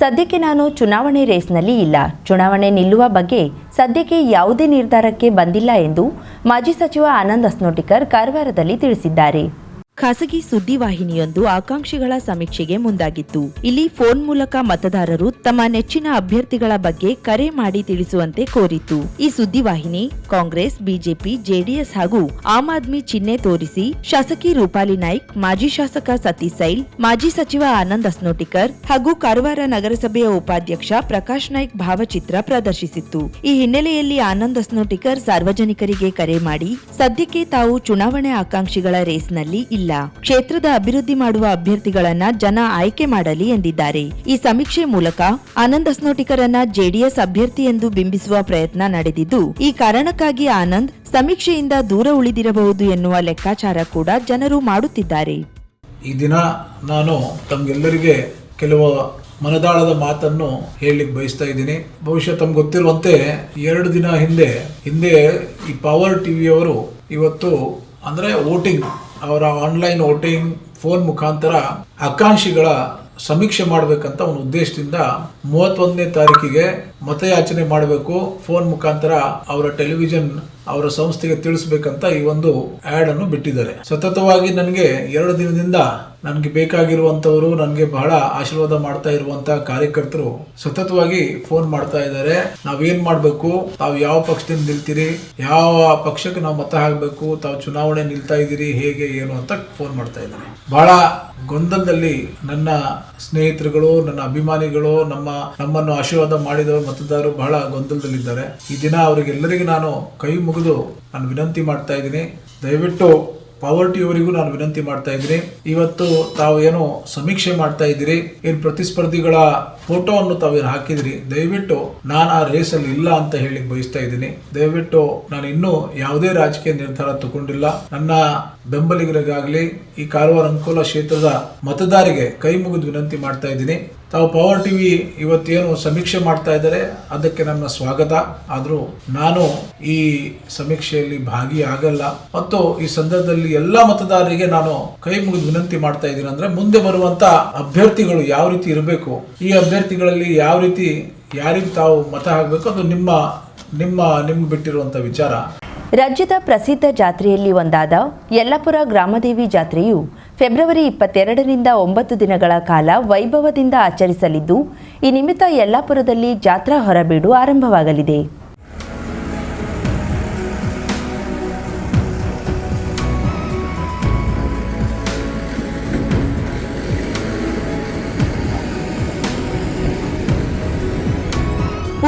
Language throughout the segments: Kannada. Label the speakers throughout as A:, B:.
A: ಸದ್ಯಕ್ಕೆ ನಾನು ಚುನಾವಣೆ ರೇಸ್ನಲ್ಲಿ ಇಲ್ಲ. ಚುನಾವಣೆ ನಿಲ್ಲುವ ಬಗ್ಗೆ ಸದ್ಯಕ್ಕೆ ಯಾವುದೇ ನಿರ್ಧಾರಕ್ಕೆ ಬಂದಿಲ್ಲ ಎಂದು ಮಾಜಿ ಸಚಿವ ಆನಂದ್ ಅಸ್ನೋಟಿಕರ್ ಕಾರವಾರದಲ್ಲಿ ತಿಳಿಸಿದ್ದಾರೆ. ಖಾಸಗಿ ಸುದ್ದಿವಾಹಿನಿಯೊಂದು ಆಕಾಂಕ್ಷಿಗಳ ಸಮೀಕ್ಷೆಗೆ ಮುಂದಾಗಿತ್ತು. ಇಲ್ಲಿ ಫೋನ್ ಮೂಲಕ ಮತದಾರರು ತಮ್ಮ ನೆಚ್ಚಿನ ಅಭ್ಯರ್ಥಿಗಳ ಬಗ್ಗೆ ಕರೆ ಮಾಡಿ ತಿಳಿಸುವಂತೆ ಕೋರಿತ್ತು. ಈ ಸುದ್ದಿವಾಹಿನಿ ಕಾಂಗ್ರೆಸ್, ಬಿಜೆಪಿ, ಜೆಡಿಎಸ್ ಹಾಗೂ ಆಮ್ ಆದ್ಮಿ ಚಿಹ್ನೆ ತೋರಿಸಿ ಶಾಸಕಿ ರೂಪಾಲಿ ನಾಯ್ಕ್, ಮಾಜಿ ಶಾಸಕ ಸತೀಶ್ ಸೈಲ್, ಮಾಜಿ ಸಚಿವ ಆನಂದ್ ಅಸ್ನೋಟಿಕರ್ ಹಾಗೂ ಕಾರವಾರ ನಗರಸಭೆಯ ಉಪಾಧ್ಯಕ್ಷ ಪ್ರಕಾಶ್ ನಾಯ್ಕ್ ಭಾವಚಿತ್ರ ಪ್ರದರ್ಶಿಸಿತ್ತು. ಈ ಹಿನ್ನೆಲೆಯಲ್ಲಿ ಆನಂದ್ ಅಸ್ನೋಟಿಕರ್ ಸಾರ್ವಜನಿಕರಿಗೆ ಕರೆ ಮಾಡಿ ಸದ್ಯಕ್ಕೆ ತಾವು ಚುನಾವಣೆ ಆಕಾಂಕ್ಷಿಗಳ ರೇಸ್ನಲ್ಲಿ ಇಲ್ಲ. ಕ್ಷೇತ್ರದ ಅಭಿವೃದ್ಧಿ ಮಾಡುವ ಅಭ್ಯರ್ಥಿಗಳನ್ನ ಜನ ಆಯ್ಕೆ ಮಾಡಲಿ ಎಂದಿದ್ದಾರೆ. ಈ ಸಮೀಕ್ಷೆ ಮೂಲಕ ಆನಂದ್ ಅಸ್ನೋಟಿಕರನ್ನ ಜೆಡಿಎಸ್ ಅಭ್ಯರ್ಥಿ ಎಂದು ಬಿಂಬಿಸುವ ಪ್ರಯತ್ನ ನಡೆದಿದ್ದು, ಈ ಕಾರಣಕ್ಕಾಗಿ ಆನಂದ್ ಸಮೀಕ್ಷೆಯಿಂದ ದೂರ ಉಳಿದಿರಬಹುದು ಎನ್ನುವ ಲೆಕ್ಕಾಚಾರ ಕೂಡ ಜನರು ಮಾಡುತ್ತಿದ್ದಾರೆ.
B: ಈ ದಿನ ನಾನು ತಮ್ಗೆಲ್ಲರಿಗೆ ಕೆಲವು ಮನದಾಳದ ಮಾತನ್ನು ಹೇಳಲಿಕ್ಕೆ ಬಯಸ್ತಾ ಇದ್ದೀನಿ. ಬಹುಶಃ ತಮ್ಗೆ ಗೊತ್ತಿರುವಂತೆ ಎರಡು ದಿನ ಹಿಂದೆ ಹಿಂದೆ ಈ ಪವರ್ ಟಿವಿಯವರು ಇವತ್ತು ಅಂದರೆ ವೋಟಿಂಗ್ ಅವರ ಆನ್ಲೈನ್ ವೋಟಿಂಗ್ ಫೋನ್ ಮುಖಾಂತರ ಆಕಾಂಕ್ಷಿಗಳ ಸಮೀಕ್ಷೆ ಮಾಡಬೇಕಂತ ಒಂದು ಉದ್ದೇಶದಿಂದ ಮೂವತ್ತೊಂದನೇ ತಾರೀಕಿಗೆ ಮತಯಾಚನೆ ಮಾಡಬೇಕು. ಫೋನ್ ಮುಖಾಂತರ ಅವರ ಟೆಲಿವಿಷನ್, ಅವರ ಸಂಸ್ಥೆಗೆ ತಿಳಿಸ್ಬೇಕಂತ ಈ ಒಂದು ಆಡ್ ಅನ್ನು ಬಿಟ್ಟಿದ್ದಾರೆ. ಸತತವಾಗಿ ನನಗೆ ಎರಡು ದಿನದಿಂದ ನನಗೆ ಬೇಕಾಗಿರುವಂತವರು ನನಗೆ ಬಹಳ ಆಶೀರ್ವಾದ ಮಾಡ್ತಾ ಇರುವಂತ ಕಾರ್ಯಕರ್ತರು ಸತತವಾಗಿ ಫೋನ್ ಮಾಡ್ತಾ ಇದ್ದಾರೆ. ನಾವೇನ್ ಮಾಡಬೇಕು? ತಾವು ಯಾವ ಪಕ್ಷದಿಂದ ನಿಲ್ತೀರಿ? ಯಾವ ಪಕ್ಷಕ್ಕೆ ನಾವು ಮತ ಹಾಕಬೇಕು? ತಾವು ಚುನಾವಣೆ ನಿಲ್ತಾ ಇದ್ದೀರಿ? ಹೇಗೆ, ಏನು ಅಂತ ಫೋನ್ ಮಾಡ್ತಾ ಇದ್ದಾರೆ. ಬಹಳ ಗೊಂದಲದಲ್ಲಿ ನನ್ನ ಸ್ನೇಹಿತರುಗಳು, ನನ್ನ ಅಭಿಮಾನಿಗಳು, ನಮ್ಮ ನಮ್ಮನ್ನು ಆಶೀರ್ವಾದ ಮಾಡಿದವರು, ಮತದಾರರು ಬಹಳ ಗೊಂದಲದಲ್ಲಿದ್ದಾರೆ. ಈ ದಿನ ಅವರಿಗೆಲ್ಲರಿಗೂ ನಾನು ಕೈ ಮುಗಿದು ನಾನು ವಿನಂತಿ ಮಾಡ್ತಾ ಇದ್ದೀನಿ. ದಯವಿಟ್ಟು ಪಾವರ್ಟಿ ಅವರಿಗೂ ನಾನು ವಿನಂತಿ ಮಾಡ್ತಾ ಇದ್ದೀನಿ. ಇವತ್ತು ತಾವು ಏನು ಸಮೀಕ್ಷೆ ಮಾಡ್ತಾ ಇದ್ದೀರಿ, ಏನು ಪ್ರತಿಸ್ಪರ್ಧಿಗಳ ಫೋಟೋವನ್ನು ತಾವೇನು ಹಾಕಿದಿರಿ, ದಯವಿಟ್ಟು ನಾನು ಆ ರೇಸಲ್ಲಿ ಇಲ್ಲ ಅಂತ ಹೇಳಿ ಬಯಸ್ತಾ ಇದ್ದೀನಿ. ದಯವಿಟ್ಟು ನಾನು ಇನ್ನೂ ಯಾವುದೇ ರಾಜಕೀಯ ನಿರ್ಧಾರ ತಗೊಂಡಿಲ್ಲ. ನನ್ನ ಬೆಂಬಲಿಗರಿಗಾಗಲಿ, ಈ ಕಾರವಾರ ಅಂಕೋಲ ಕ್ಷೇತ್ರದ ಮತದಾರಿಗೆ ಕೈ ಮುಗಿದು ವಿನಂತಿ ಮಾಡ್ತಾ ಇದ್ದೀನಿ. ತಾವು ಪವರ್ ಟಿ ವಿ ಇವತ್ತೇನು ಸಮೀಕ್ಷೆ ಮಾಡ್ತಾ ಇದ್ದಾರೆ, ಅದಕ್ಕೆ ನನ್ನ ಸ್ವಾಗತ. ಆದರೂ ನಾನು ಈ ಸಮೀಕ್ಷೆಯಲ್ಲಿ ಭಾಗಿಯಾಗಲ್ಲ. ಮತ್ತು ಈ ಸಂದರ್ಭದಲ್ಲಿ ಎಲ್ಲ ಮತದಾರರಿಗೆ ನಾನು ಕೈ ಮುಗಿದು ವಿನಂತಿ ಮಾಡ್ತಾ ಇದ್ದೀನಿ ಅಂದ್ರೆ, ಮುಂದೆ ಬರುವಂತ ಅಭ್ಯರ್ಥಿಗಳು ಯಾವ ರೀತಿ ಇರಬೇಕು, ಈ ಅಭ್ಯರ್ಥಿಗಳಲ್ಲಿ ಯಾವ ರೀತಿ, ಯಾರಿಗೆ ತಾವು ಮತ ಹಾಕಬೇಕು, ಅದು ನಿಮ್ಮ ನಿಮ್ಮ, ನಿಮ್ಗೆ ಬಿಟ್ಟಿರುವಂತ ವಿಚಾರ.
A: ರಾಜ್ಯದ ಪ್ರಸಿದ್ಧ ಜಾತ್ರೆಯಲ್ಲಿ ಒಂದಾದ ಯಲ್ಲಪುರ ಗ್ರಾಮದೇವಿ ಜಾತ್ರೆಯು ಫೆಬ್ರವರಿ ಇಪ್ಪತ್ತೆರಡರಿಂದ ಒಂಬತ್ತು ದಿನಗಳ ಕಾಲ ವೈಭವದಿಂದ ಆಚರಿಸಲಿದ್ದು ಈ ನಿಮಿತ್ತ ಯಲ್ಲಾಪುರದಲ್ಲಿ ಜಾತ್ರಾ ಹೊರಬೀಡು ಆರಂಭವಾಗಲಿದೆ.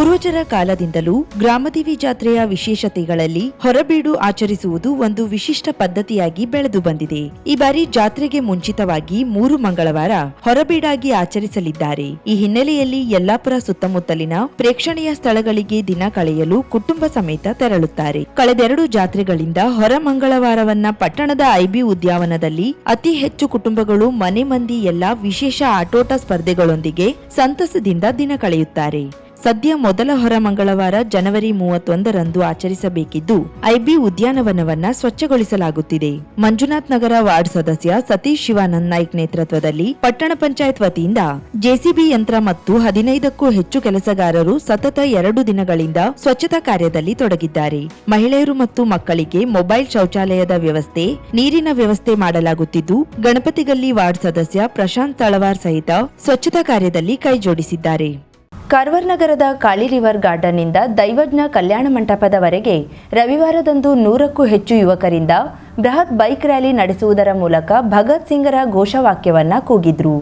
A: ಪೂರ್ವಜರ ಕಾಲದಿಂದಲೂ ಗ್ರಾಮದೇವಿ ಜಾತ್ರೆಯ ವಿಶೇಷತೆಗಳಲ್ಲಿ ಹೊರಬೀಡು ಆಚರಿಸುವುದು ಒಂದು ವಿಶಿಷ್ಟ ಪದ್ಧತಿಯಾಗಿ ಬೆಳೆದು ಬಂದಿದೆ. ಈ ಬಾರಿ ಜಾತ್ರೆಗೆ ಮುಂಚಿತವಾಗಿ ಮೂರು ಮಂಗಳವಾರ ಹೊರಬೀಡಾಗಿ ಆಚರಿಸಲಿದ್ದಾರೆ. ಈ ಹಿನ್ನೆಲೆಯಲ್ಲಿ ಯಲ್ಲಾಪುರ ಸುತ್ತಮುತ್ತಲಿನ ಪ್ರೇಕ್ಷಣೀಯ ಸ್ಥಳಗಳಿಗೆ ದಿನ ಕಳೆಯಲು ಕುಟುಂಬ ಸಮೇತ ತೆರಳುತ್ತಾರೆ. ಕಳೆದೆರಡು ಜಾತ್ರೆಗಳಿಂದ ಹೊರ ಮಂಗಳವಾರವನ್ನ ಪಟ್ಟಣದ ಐಬಿ ಉದ್ಯಾನವನದಲ್ಲಿ ಅತಿ ಹೆಚ್ಚು ಕುಟುಂಬಗಳು ಮನೆ ಮಂದಿ ಎಲ್ಲ ವಿಶೇಷ ಆಟೋಟ ಸ್ಪರ್ಧೆಗಳೊಂದಿಗೆ ಸಂತಸದಿಂದ ದಿನ ಕಳೆಯುತ್ತಾರೆ. ಸದ್ಯ ಮೊದಲ ಹೊರ ಮಂಗಳವಾರ ಜನವರಿ ಮೂವತ್ತೊಂದರಂದು ಆಚರಿಸಬೇಕಿದ್ದು, ಐಬಿ ಉದ್ಯಾನವನವನ್ನ ಸ್ವಚ್ಛಗೊಳಿಸಲಾಗುತ್ತಿದೆ. ಮಂಜುನಾಥ್ ನಗರ ವಾರ್ಡ್ ಸದಸ್ಯ ಸತೀಶ್ ಶಿವಾನಂದ್ ನಾಯ್ಕ್ ನೇತೃತ್ವದಲ್ಲಿ ಪಟ್ಟಣ ಪಂಚಾಯತ್ ವತಿಯಿಂದ ಜೆಸಿಬಿ ಯಂತ್ರ ಮತ್ತು ಹದಿನೈದಕ್ಕೂ ಹೆಚ್ಚು ಕೆಲಸಗಾರರು ಸತತ ಎರಡು ದಿನಗಳಿಂದ ಸ್ವಚ್ಛತಾ ಕಾರ್ಯದಲ್ಲಿ ತೊಡಗಿದ್ದಾರೆ. ಮಹಿಳೆಯರು ಮತ್ತು ಮಕ್ಕಳಿಗೆ ಮೊಬೈಲ್ ಶೌಚಾಲಯದ ವ್ಯವಸ್ಥೆ, ನೀರಿನ ವ್ಯವಸ್ಥೆ ಮಾಡಲಾಗುತ್ತಿದ್ದು, ಗಣಪತಿಗಲ್ಲಿ ವಾರ್ಡ್ ಸದಸ್ಯ ಪ್ರಶಾಂತ್ ತಳವಾರ್ ಸಹಿತ ಸ್ವಚ್ಛತಾ ಕಾರ್ಯದಲ್ಲಿ ಕೈಜೋಡಿಸಿದ್ದಾರೆ. ಕಾರವಾರ ನಗರದ ಕಾಳಿ ರಿವರ್ ಗಾರ್ಡನ್ನಿಂದ ದೈವಜ್ಞ ಕಲ್ಯಾಣ ಮಂಟಪದವರೆಗೆ ರವಿವಾರದಂದು ನೂರಕ್ಕೂ ಹೆಚ್ಚು ಯುವಕರಿಂದ ಬೃಹತ್ ಬೈಕ್ ರ್ಯಾಲಿ ನಡೆಸುವುದರ ಮೂಲಕ ಭಗತ್ ಸಿಂಗರ ಘೋಷವಾಕ್ಯವನ್ನು ಕೂಗಿದ್ರು.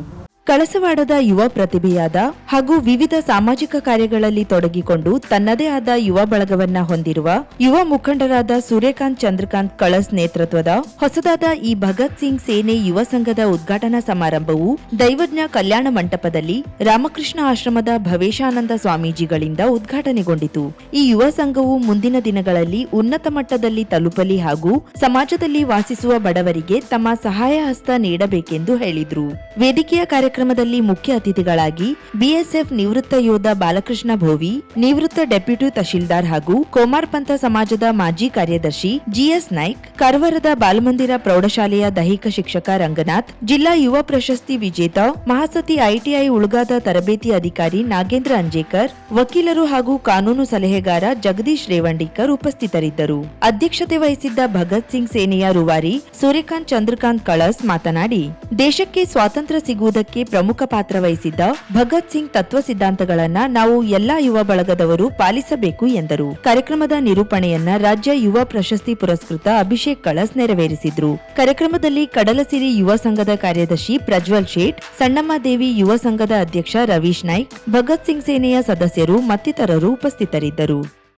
A: ಕಳಸವಾಡದ ಯುವ ಪ್ರತಿಭೆಯಾದ ಹಾಗೂ ವಿವಿಧ ಸಾಮಾಜಿಕ ಕಾರ್ಯಗಳಲ್ಲಿ ತೊಡಗಿಕೊಂಡು ತನ್ನದೇ ಆದ ಯುವ ಬಳಗವನ್ನ ಹೊಂದಿರುವ ಯುವ ಮುಖಂಡರಾದ ಸೂರ್ಯಕಾಂತ್ ಚಂದ್ರಕಾಂತ್ ಕಳಸ್ ನೇತೃತ್ವದ ಹೊಸದಾದ ಈ ಭಗತ್ ಸಿಂಗ್ ಸೇನೆ ಯುವ ಸಂಘದ ಉದ್ಘಾಟನಾ ಸಮಾರಂಭವು ದೈವಜ್ಞ ಕಲ್ಯಾಣ ಮಂಟಪದಲ್ಲಿ ರಾಮಕೃಷ್ಣ ಆಶ್ರಮದ ಭವೇಶಾನಂದ ಸ್ವಾಮೀಜಿಗಳಿಂದ ಉದ್ಘಾಟನೆಗೊಂಡಿತು. ಈ ಯುವ ಸಂಘವು ಮುಂದಿನ ದಿನಗಳಲ್ಲಿ ಉನ್ನತ ಮಟ್ಟದಲ್ಲಿ ತಲುಪಲಿ ಹಾಗೂ ಸಮಾಜದಲ್ಲಿ ವಾಸಿಸುವ ಬಡವರಿಗೆ ತಮ್ಮ ಸಹಾಯ ಹಸ್ತ ನೀಡಬೇಕೆಂದು ಹೇಳಿದ್ರು. ವೇದಿಕೆಯ ಕಾರ್ಯಕ್ರಮ ಕಾರ್ಯಕ್ರಮದಲ್ಲಿ ಮುಖ್ಯ ಅತಿಥಿಗಳಾಗಿ ಬಿಎಸ್ಎಫ್ ನಿವೃತ್ತ ಯೋಧ ಬಾಲಕೃಷ್ಣ ಭೋವಿ, ನಿವೃತ್ತ ಡೆಪ್ಯೂಟಿ ತಹಶೀಲ್ದಾರ್ ಹಾಗೂ ಕೋಮಾರ್ ಪಂಥ ಸಮಾಜದ ಮಾಜಿ ಕಾರ್ಯದರ್ಶಿ ಜಿಎಸ್ ನಾಯ್ಕ್, ಕರ್ವರದ ಬಾಲಮಂದಿರ ಪ್ರೌಢಶಾಲೆಯ ದೈಹಿಕ ಶಿಕ್ಷಕ ರಂಗನಾಥ್, ಜಿಲ್ಲಾ ಯುವ ಪ್ರಶಸ್ತಿ ವಿಜೇತ ಮಹಾಸತಿ ಐಟಿಐ ಉಳುಗಾದ ತರಬೇತಿ ಅಧಿಕಾರಿ ನಾಗೇಂದ್ರ ಅಂಜೇಕರ್, ವಕೀಲರು ಹಾಗೂ ಕಾನೂನು ಸಲಹೆಗಾರ ಜಗದೀಶ್ ರೇವಂಡಿಕರ್ ಉಪಸ್ಥಿತರಿದ್ದರು. ಅಧ್ಯಕ್ಷತೆ ವಹಿಸಿದ್ದ ಭಗತ್ ಸಿಂಗ್ ಸೇನೆಯ ರೂವಾರಿ ಸೂರ್ಯಕಾಂತ್ ಚಂದ್ರಕಾಂತ್ ಕಳಸ್ ಮಾತನಾಡಿ, ದೇಶಕ್ಕೆ ಸ್ವಾತಂತ್ರ್ಯ ಸಿಗುವುದಕ್ಕೆ ಪ್ರಮುಖ ಪಾತ್ರ ವಹಿಸಿದ್ದ ಭಗತ್ ಸಿಂಗ್ ತತ್ವ ಸಿದ್ಧಾಂತಗಳನ್ನ ನಾವು ಎಲ್ಲಾ ಯುವ ಬಳಗದವರು ಪಾಲಿಸಬೇಕು ಎಂದರು. ಕಾರ್ಯಕ್ರಮದ ನಿರೂಪಣೆಯನ್ನ ರಾಜ್ಯ ಯುವ ಪ್ರಶಸ್ತಿ ಪುರಸ್ಕೃತ ಅಭಿಷೇಕ್ ಕಳಸ್ ನೆರವೇರಿಸಿದ್ರು. ಕಾರ್ಯಕ್ರಮದಲ್ಲಿ ಕಡಲಸಿರಿ ಯುವ ಸಂಘದ ಕಾರ್ಯದರ್ಶಿ ಪ್ರಜ್ವಲ್ ಶೇಟ್ ಸಣ್ಣಮ್ಮ ದೇವಿ ಯುವ ಸಂಘದ ಅಧ್ಯಕ್ಷ ರವೀಶ್ ನಾಯ್ಕ್, ಭಗತ್ ಸಿಂಗ್ ಸೇನೆಯ ಸದಸ್ಯರು ಮತ್ತಿತರರು ಉಪಸ್ಥಿತರಿದ್ದರು.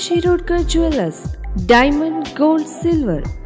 C: Shirodkar jewellers diamond gold silver.